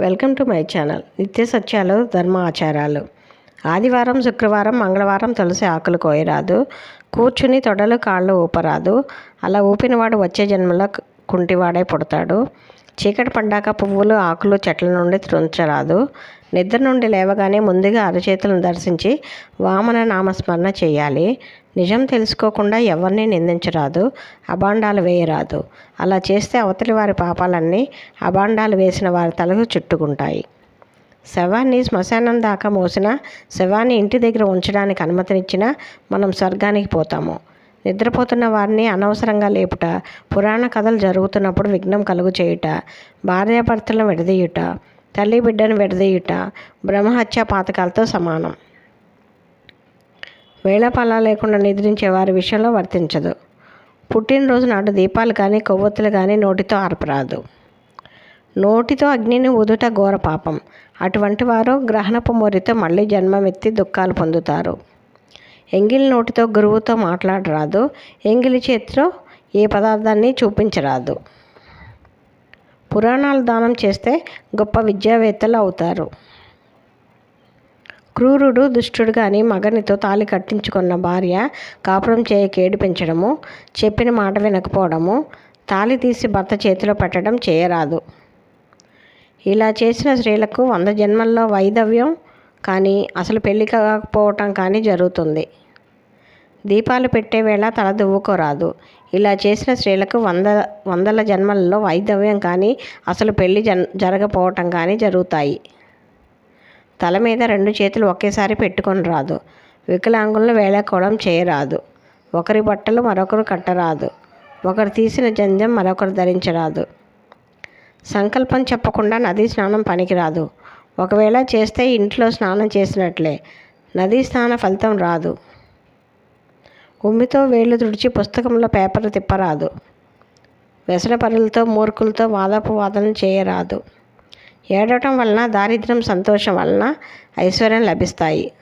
Welcome to my channel. నిత్య సత్యాలు ధర్మ ఆచారాలు. ఆదివారం శుక్రవారం మంగళవారం తులసి ఆకులు కోయరాదు. కూర్చుని తొడలు కాళ్ళు ఊపరాదు. అలా ఊపినవాడు వచ్చే జన్మలో కుంటివాడే పుడతాడు. చీకటి పడ్డాక పువ్వులు ఆకులు చెట్ల నుండి త్రుంచరాదు నిద్ర నుండి లేవగానే ముందుగా అరచేతులను దర్శించి వామన నామస్మరణ చేయాలి. నిజం తెలుసుకోకుండా ఎవరిని నిందించరాదు అబాండాలు వేయరాదు. అలా చేస్తే అవతలి వారి పాపాలన్నీ అబాండాలు వేసిన వారి తలకు చుట్టుకుంటాయి. శవాన్ని శ్మశానం దాకా మోసిన శవాన్ని ఇంటి దగ్గర ఉంచడానికి అనుమతినిచ్చినా మనం స్వర్గానికి పోతాము. నిద్రపోతున్న వారిని అనవసరంగా లేపుట పురాణ కథలు జరుగుతున్నప్పుడు విఘ్నం కలుగు చేయుట భార్యాభర్తలను విడదీయుట తల్లి బిడ్డను విడదీయుట బ్రహ్మహత్య పాతకాలతో సమానం. వేళపాల లేకుండా నిద్రించే వారి విషయంలో వర్తించదు. పుట్టినరోజు నాడు దీపాలు కానీ కొవ్వొత్తులు కానీ నోటితో ఆర్పరాదు. నోటితో అగ్నిని ఊదుట ఘోర పాపం. అటువంటి వారు గ్రహణపు మొరితో మళ్ళీ జన్మమెత్తి దుఃఖాలు పొందుతారు. ఎంగిలి నోటితో గురువుతో మాట్లాడరాదు. ఎంగిలి చేతితో ఏ పదార్థాన్ని చూపించరాదు. పురాణాలు దానం చేస్తే గొప్ప విద్యావేత్తలు అవుతారు. క్రూరుడు దుష్టుడు కానీ మగనితో తాళి కట్టించుకున్న భార్య కాపురం చేయక ఏడిపించడము చెప్పిన మాట వినకపోవడము తాలి తీసి భర్త చేతిలో పెట్టడం చేయరాదు. ఇలా చేసిన స్త్రీలకు వంద జన్మల్లో వైధవ్యం కానీ అసలు పెళ్ళి కాకపోవటం కానీ జరుగుతుంది. దీపాలు పెట్టే వేళ తల దువ్వుకోరాదు. ఇలా చేసిన స్త్రీలకు వంద వందల జన్మలలో వైధవ్యం కానీ అసలు పెళ్ళి జన్ జరగపోవటం కానీ జరుగుతాయి. తల మీద రెండు చేతులు ఒకేసారి పెట్టుకొని రాదు. వికలాంగులను వేళకోవడం చేయరాదు. ఒకరి బట్టలు మరొకరు కట్టరాదు. ఒకరు తీసిన జంజం మరొకరు ధరించరాదు. సంకల్పం చెప్పకుండా నదీ స్నానం పనికిరాదు. ఒకవేళ చేస్తే ఇంట్లో స్నానం చేసినట్లే. నదీ స్నాన ఫలితం రాదు. ఉమ్మితో వేళ్ళు తుడిచి పుస్తకంలో పేపర్ తిప్పరాదు. వ్యసనపరులతో మూర్ఖులతో వాదపు వాదనలు చేయరాదు. ఏడవటం వలన దారిద్ర్యం సంతోషం వలన ఐశ్వర్యం లభిస్తాయి.